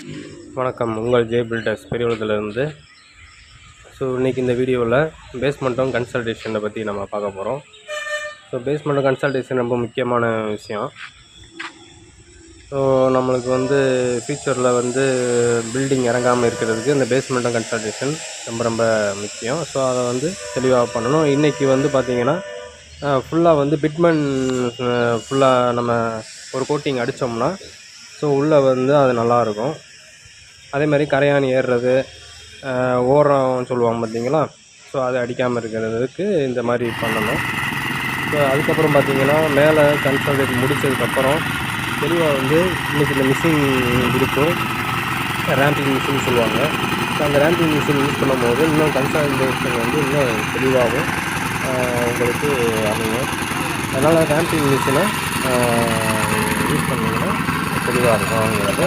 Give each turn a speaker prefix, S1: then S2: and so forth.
S1: வணக்கம். உங்கள் J filters பெரியவளத்துலேருந்து so இன்றைக்கி இந்த வீடியோவில் பேஸ்மெண்ட்டும் கன்சல்டேஷனை பற்றி நம்ம பார்க்க போகிறோம் ஸோ பேஸ்மெண்ட்டும் கன்சல்டேஷன் ரொம்ப முக்கியமான விஷயம். ஸோ நம்மளுக்கு வந்து ஃப்யூச்சரில் வந்து பில்டிங் இறங்காமல் இருக்கிறதுக்கு இந்த பேஸ்மெண்ட்டும் கன்சல்டேஷன் ரொம்ப ரொம்ப முக்கியம். ஸோ அதை வந்து தெளிவாக பண்ணணும். இன்றைக்கி வந்து பார்த்திங்கன்னா ஃபுல்லாக வந்து பிட்மன் ஃபுல்லாக நம்ம ஒரு கோட்டிங் அடித்தோம்னா ஸோ உள்ளே வந்து அது நல்லாயிருக்கும் அதே மாதிரி கரையான் ஏறுறது ஓரம் சொல்லுவாங்க பார்த்தீங்களா? ஸோ அது அடிக்காமல் இருக்கிறதுக்கு இந்த மாதிரி பண்ணணும். ஸோ அதுக்கப்புறம் பார்த்தீங்கன்னா மேலே கன்சல்டேட் முடித்ததுக்கப்புறம் தெளிவாக வந்து இன்றைக்கி இந்த மிஷின் இருக்கும். ரேம்பிங் மிஷின் சொல்லுவாங்க. ஸோ அந்த ரேம்பிங் மிஷின் யூஸ் பண்ணும்போது இன்னும் கன்சல்டேஷன் வந்து இன்னும் தெளிவாகவும் உங்களுக்கு அமையும். அதனால் ரேம்பிங் மிஷினை யூஸ் பண்ணிங்கன்னா தெளிவாக இருக்கும் அவங்களோட